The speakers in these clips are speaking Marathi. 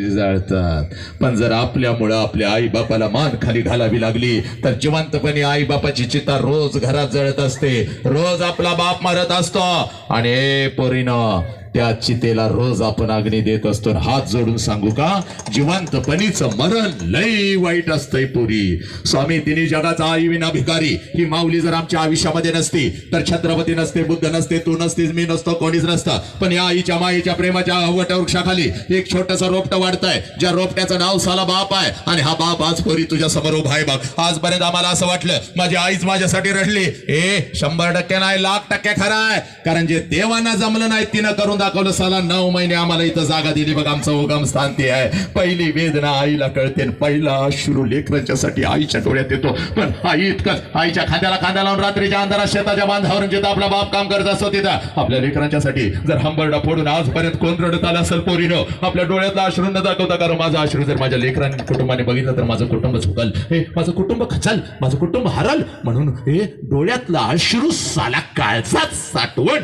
जाळतात पण जर आपल्यामुळं आपल्या आई बापाला मान खाली घालावी लागली तर जिवंतपणे आई बापाची चिता रोज घरात जळत असते. रोज आपला बाप मारत असतो. आणि पोरीनं त्या चितेला रोज आपण अग्नी देत असतो हात जोडून सांगू का जिवंतपणीच मरण लई वाईट असतंय पुरी. स्वामी तिने जगाचा आई विना भिकारी ही माऊली जर आमच्या आयुष्यामध्ये नसती तर छत्रपती नसते बुद्ध नसते तू नसतीस मी नसतो कोणीच नसतं. पण या आईच्या माईच्या प्रेमाच्या वटवृक्षाखाली एक छोटस रोपट वाढतंय ज्या रोपट्याचं नाव साला बाप आहे आणि हा बाप आज पोरी तुझ्या समोर उभा आहे बाप आजपर्यंत आम्हाला असं वाटलं माझी आईच माझ्यासाठी रडली. ए शंभर टक्के नाही लाख टक्के खरं आहे. कारण जे देवांना जमलं नाही तिनं करून दाखवलं साला नऊ महिने आम्हाला इथं जागा दिली. बघ आमचं उगम स्थान ते आहे. पहिली वेदना आईला कळते पहिला अश्रू लेकरांच्यासाठी आईच्या डोळ्यात येतो. पण आई इतकंच. आईच्या खांद्याला खांद्या लावून रात्रीच्या अंधारात शेताच्या बांधावर जिथं आपला बाप काम करत असतो तिथं. आपल्या लेकरांच्यासाठी जर हंबरडा फोडून आजपर्यंत कोण रडत आला असेल पोरीनं आपल्या डोळ्यातला अश्रू न दाखवता कारण माझा अश्रू जर माझ्या लेकरांनी कुटुंबाने बघितलं तर माझं कुटुंब चुकल हे माझं कुटुंब खचल. माझं कुटुंब हरल. म्हणून हे डोळ्यातला अश्रू साला काळचाच साठवण.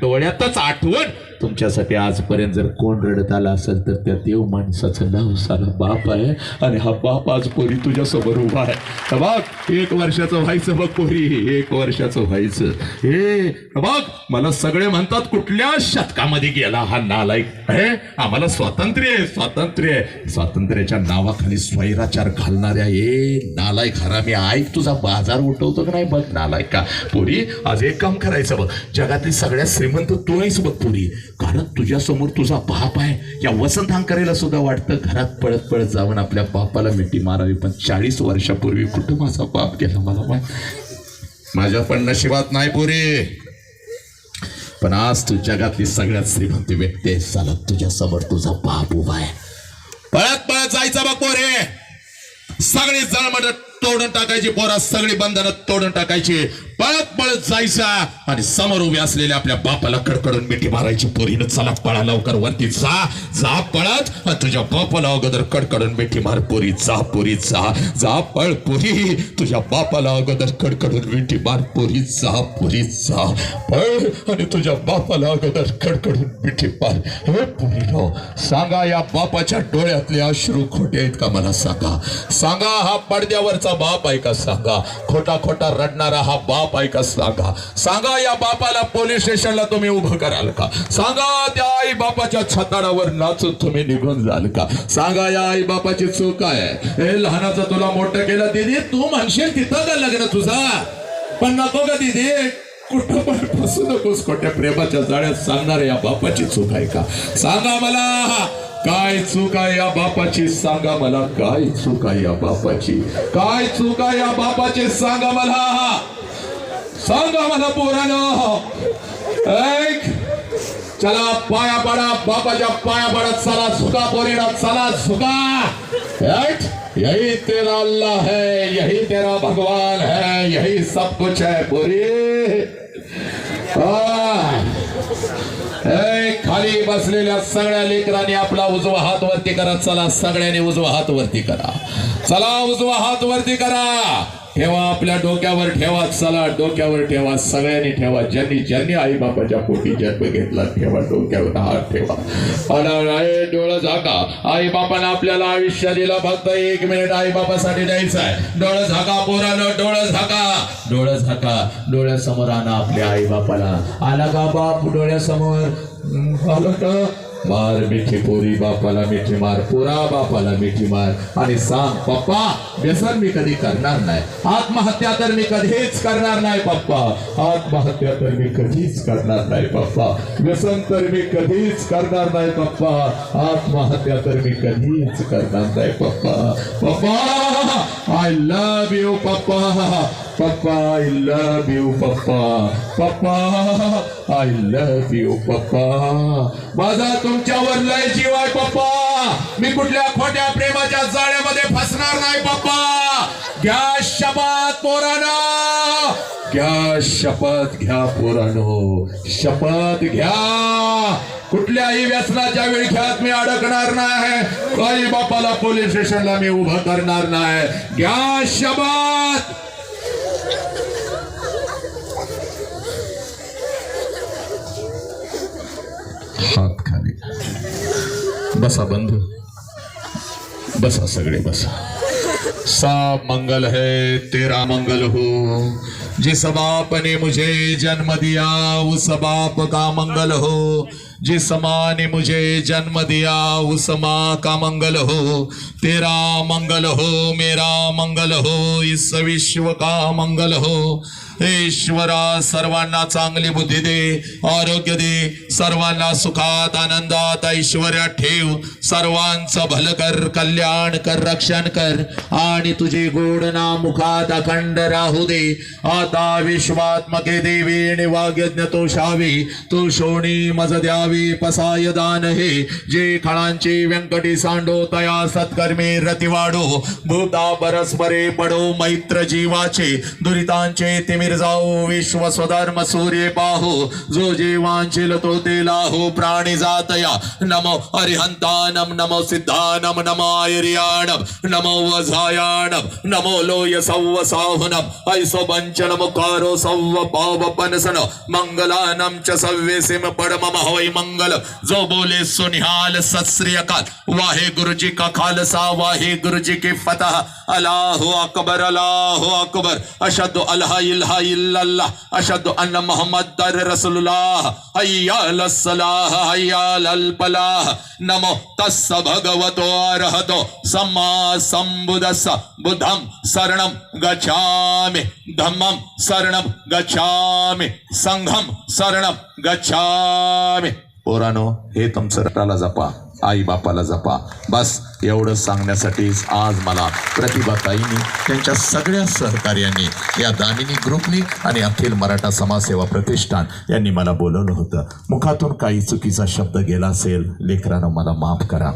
डोळ्यातच आठवण. तुमच्यासाठी आजपर्यंत जर कोण रडत आला असेल तर त्या देव माणसाचं नाव साला बाप आहे. आणि हा बाप आज पोरी तुझ्या समोर उभा आहे. तर बघ एक वर्षाचं व्हायचं बघ पोरी एक वर्षाचं व्हायचं. हे बघ मला सगळे म्हणतात कुठल्या शतकामध्ये गेला हा नालायक. हे आम्हाला स्वातंत्र्य आहे स्वातंत्र्य आहे. स्वातंत्र्याच्या नावाखाली स्वैराचार घालणाऱ्या ए नालायक हरामी ऐक तुझा बाजार उठवतो का नाही बघ नालायक. का पोरी आज एक काम करायचं बघ. जगातली सगळ्यात श्रीमंत तू आहेस बघ पोरी. कारण तुझ्यासमोर तुझा बाप आहे. या वसंत सुद्धा वाटतं घरात पळत पळत जाऊन आपल्या बापाला मिठी मारावी. पण चाळीस वर्षापूर्वी कुठं माझा बाप गेला मला माहीत माझ्या पण नशिबात नाही पुरी. पण आज तू जगातली सगळ्यात श्रीमंत व्यक्ती आहे चालत तुझ्या समोर तुझा बाप उभा आहे. पळत पळत जायचा बघ पोरे. सगळी म्हणत तोडून टाकायची पोरा सगळी बंधनं तोडून टाकायची. पळत पळत जायचा. आणि समोर उभे असलेल्या आपल्या बापाला कडकडून मिठी मारायची पोरीनं चला पळा लवकर वरती जा. जा पळत. तुझ्या बापाला अगोदर कडकडून मिठी मार पोरी. जा पोरी जा. जा पळ पोरी. तुझ्या बापाला अगोदर कडकडून मिठी मार पोरी. जा पोरी जा. पळ. आणि तुझ्या बापाला अगोदर कडकडून मिठी मार. हे पोरीनो सांगा या बापाच्या डोळ्यातले अश्रू खोटे आहेत का? मला सांगा. सांगा हा पडद्यावरचा बाप आहे का सांगा. खोटा खोटा रडणारा हा बाप आहे का सांगा. सांगा या बापाला पोलीस स्टेशनला तुम्ही उभं कराल का? सांगा त्या आई बापाच्या छताडावर नाचून तुम्ही निघून जाल का? सांगा या आई बापाची चूक आहे. हे लहानाचं तुला मोठं केलं. दिदी तू म्हणशील तिथं का लग्न तुझा? पण नको का दिदी. कुठं पण फसू नकोस खोट्या प्रेमाच्या जाळ्यात सांगणार या बापाची चूक आहे का? सांगा मला. काय चूक आहे या बापाची? सांगा मला काय चूक आहे या बापाची? काय चूक आहे या बापाची? सांगा मला. सांगा मला पोरानं. एक चला पाया पडा. बापाच्या पाया पडत चला. सुका पोरीना चला सुका ऐक. यही तेरा अल्लाह है यही तेरा भगवान है यही सब कुछ है पोरी. आह. खाली बसलेल्या सगळ्या लेकरांनी आपला उजवा हात वरती करा. चला सगळ्यांनी उजवा हात वरती करा. चला उजवा हात वरती करा. ठेवा आपल्या डोक्यावर ठेवा चला डोक्यावर ठेवा सगळ्यांनी ठेवा ज्यांनी ज्यांनी आई बापाच्या पोटी जन्म घेतला ठेवा डोक्यावर हात ठेवा. अरे डोळं झाका. आई बापानं आपल्याला आयुष्य दिला फक्त एक मिनिट आई बापासाठी द्यायचं आहे. डोळं झाका पोरानं डोळं झाका. डोळं झाका. डोळ्यासमोर आणा आपल्या आई बापाला आला का बाप डोळ्यासमोर? आलं का? मार मिठी पोरी बापाला मिठी मार पुरा बापाला मिठी मार. आणि सांग पप्पा व्यसन मी कधी करणार नाही. आत्महत्या तर मी कधीच करणार नाही पप्पा. आत्महत्या तर मी कधीच करणार नाही पप्पा. व्यसन तर मी कधीच करणार नाही पप्पा. आत्महत्या तर मी कधीच करणार नाही पप्पा. पप्पा आय लव्ह यू पप्पा. पप्पा आय लव्ह यू पप्पा पप्पा आय लव्ह यू पप्पा माझा तुमच्यावर लय जीव आहे पप्पा मी कुठल्या खोट्या प्रेमाच्या जाळ्यामध्ये फसणार नाही पप्पा घ्या शपथ पोरानो. घ्या शपथ घ्या पोरानो. शपथ घ्या. कुठल्याही व्यसनाच्या विळख्यात मी अडकणार नाही. काही बापाला पोलीस स्टेशनला मी उभं करणार नाही. घ्या शपथ. बसा बंधू. बसा सगळे बसा. सब मंगल है तेरा मंगल हो. जिस बाप ने मुझे जन्म दिया उस बाप का मंगल हो। जिस माँ ने मुझे जन्म दिया उस माँ का मंगल हो। तेरा मंगल हो मेरा मंगल हो इस विश्व का मंगल हो। ईश्वरा सर्वांना चांगली बुद्धी दे आरोग्य दे सर्वांना सुखात आनंदात ऐश्वर्यात ठेव सर्वांचं भलं कर कल्याण कर रक्षण कर आणि तुझे गोड नाम मुखात अखंड राहू दे. माता विश्वात्मके देवी वाग्यज्ञ तो तू शोणी मज द्यावी पसाय दान हे जे खळांची व्यंकटी सांडो तया सत्कर्मे रतिवाडो. भूता परस्परे पडो मैत्र जीवाचे. दुरितांचे तिमिर जाऊ विश्व स्वधर्म सूर्य पाहो. जो जीवांचिल तो ते लाहो प्राणी जातया. नमो हरिहंतानम नमो सिद्धानम नमो आयर्याणम नमो वझायाणम नमो लोय सव्व साहुनम ऐसो पंचन मुखारो सव्व पाव पनसन मंगलानम च सव्यसिम पडम होय मंगल। जो बोले सुनिहाल सत अकाल। वाहे गुरुजी का खालसा वाहे गुरुजी की फतह। अल्लाह अकबर अल्लाह अकबर। अशद अल्हा इल्हा इल्लल्लाह। अशद अन्न मोहम्मद रसूलुल्लाह। हय्या अल सलाह हय्याल अल फलाह नमो तस्स भगवतो अरहतो। सम्मा संबुदस्स बुद्धं शरणं गच्छामि। धम्मं शरणं गच्छामि. संघं शरणं गच्छामि. पोरानो हे तुमचं रटाला जपा आई बापाला जपा. बस एवढं सांगण्यासाठीच आज मला प्रतिभाताईंनी त्यांच्या सगळ्या सहकार्यांनी या दामिनी ग्रुपनी आणि अखिल मराठा समाजसेवा प्रतिष्ठान यांनी मला बोलवलं होतं. मुखातून काही चुकीचा शब्द गेला असेल लेकरानं मला माफ करा.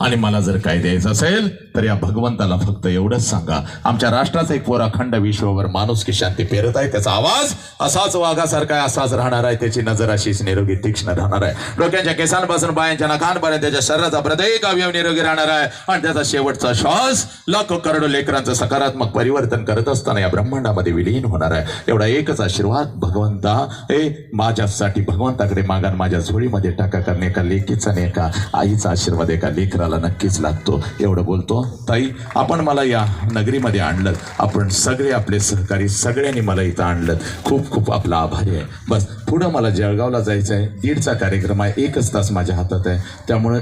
आणि मला जर काय द्यायचं असेल तर या भगवंताला फक्त एवढंच सांगा. आमच्या राष्ट्राचा एक पोर अखंड विश्वभर माणूस की शांती पेरत आहे त्याचा आवाज असाच वाघासारखा आहे असाच राहणार आहे त्याची नजर अशीच निरोगी तीक्ष्ण राहणार आहे. डोक्यांच्या केसांपासून बायांच्या नखांपर्यंत त्याच्या शरीराचा प्रत्येक अवयव निरोगी राहणार आहे. आणि त्याचा शेवटचा श्वास लाखो करोडो लेकरांचं सकारात्मक परिवर्तन करत असताना या ब्रह्मांडामध्ये विलीन होणार आहे. एवढा एकच आशीर्वाद भगवंता ए माझ्यासाठी भगवंताकडे मागा माझ्या झोळीमध्ये टाका करणे एका लेखीचा नाही आईचा आशीर्वाद एका मला नक्कीच लागतो. एवढं बोलतो. ताई आपण मला या नगरीमध्ये आणलं. आपण सगळे आपले सहकारी सगळ्यांनी मला इथं आणलं. खूप खूप आपला आभारी आहे. बस पुढं मला जळगावला जायचं आहे दीडचा कार्यक्रम आहे. एकच तास माझ्या हातात आहे. त्यामुळं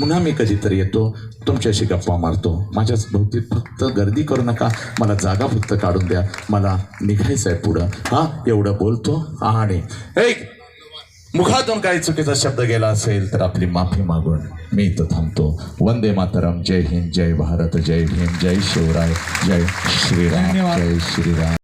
पुन्हा मी कधीतरी येतो. तुमच्याशी गप्पा मारतो. माझ्याच भोवती फक्त गर्दी करू नका. मला जागा फक्त काढून द्या. मला निघायचं आहे पुढं. हा एवढं बोलतो. आणि एक मुखातून काही चुकीचा शब्द गेला असेल तर आपली माफी मागून मी इथं थांबतो. वंदे मातरम. जय हिंद जय भारत जय भीम जय शिवराय जय श्रीराम. जय श्रीराम.